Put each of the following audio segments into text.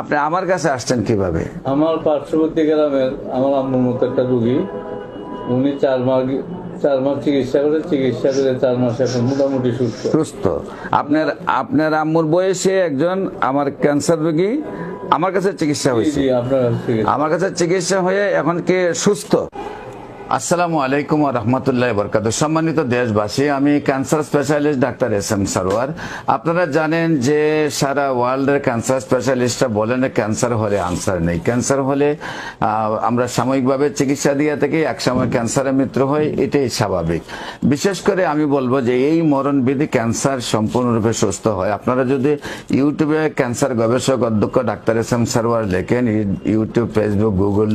আপনি আমার কাছে আসছেন কীভাবে? আমার পার্শ্ববর্তী গ্রামের আমার আম্মুর মতো একটা রুগী উনি চার মাস চার মাস চিকিৎসা করে চিকিৎসা করে চার মাস এখন মোটামুটি সুস্থ। সুস্থ। আপনার আপনার আম্মুর বয়সে একজন আমার ক্যান্সার রোগী আমার কাছে চিকিৎসা হয়েছে। আপনার আমার কাছে চিকিৎসা হয়ে এখন কে সুস্থ? আসসালামু আলাইকুম রহমতুল্লাহ বরকাত সম্মানিত দেশবাসী, আমি cancer specialist doctor S M Sarwar. আপনারা জানেন যে সারা ওয়ার্ল্ডের ক্যান্সার স্পেশালিস্টরা বলেন ক্যান্সার হলে আনসার নেই। ক্যান্সার হলে আমরা সাময়িকভাবে চিকিৎসা দিয়ে থাকি, একসময় ক্যান্সারে মৃত্যু হয়, এটাই স্বাভাবিক। বিশেষ করে আমি বলব যে এই মরণবিধি ক্যান্সার সম্পূর্ণরূপে সুস্থ হয়। আপনারা যদি ইউটিউবে ক্যান্সার গবেষক অধ্যক্ষ ডাক্তার এস এম সারোয়ার লেখেন, ইউটিউব, ফেসবুক, গুগল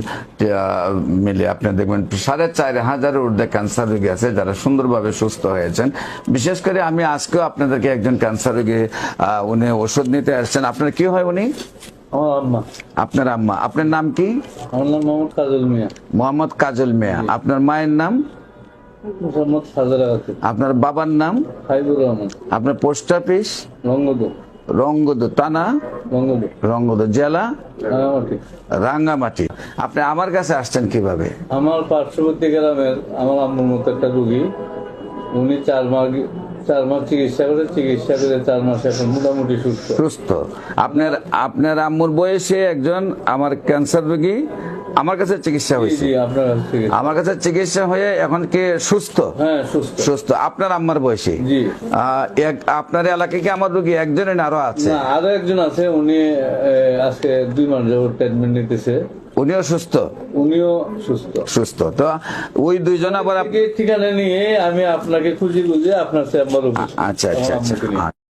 মিলে আপনি দেখবেন সাড়ে চার হাজার ঊর্ধ্বে ক্যান্সার রোগী আছে যারা সুন্দরভাবে সুস্থ হয়েছেন। বিশেষ করে আমি আজকেও আপনাদেরকে একজন ক্যান্সার রোগী উনি ওষুধ নিতে আসছেন। আপনার কি হয় উনি? আপনার আম্মা। আপনার নাম কি? মোহাম্মদ কাজল মিয়া। মোহাম্মদ কাজল মিয়া। আপনার মায়ের নাম? আপনার বাবার নাম? আপনার পোস্ট অফিস? রঙ্গদু রঙ্গদু রঙ্গদ জেলা রাঙ্গামাটি আপনি আমার কাছে আসছেন কীভাবে? আমার পার্শ্ববর্তী গ্রামের আমার আম্মুর মতো একটা রুগী উনি চার মাস চার মাস চিকিৎসা করে চিকিৎসা করে চার মাস এখন মোটামুটি সুস্থ। সুস্থ। আপনার আপনার আম্মুর বয়সে একজন আমার ক্যান্সার রোগী আমার কাছে চিকিৎসা হয়েছে। আমার কাছে চিকিৎসা হয়ে এখন কে সুস্থ? হ্যাঁ সুস্থ। আপনার আম্মার বয়সে। জি। এক- আপনার এলাকায় কি আমার রোগী একজনের না আরও আছে? আরও একজন আছে উনি আজকে দুই মাস ট্রিটমেন্ট নিতেছে। উনিও সুস্থ? উনিও সুস্থ। সুস্থ। তো ওই দুইজন আবার ঠিকানা নিয়ে আমি আপনাকে খুঁজে খুঁজে আপনার চেম্বার আচ্ছা আচ্ছা আচ্ছা।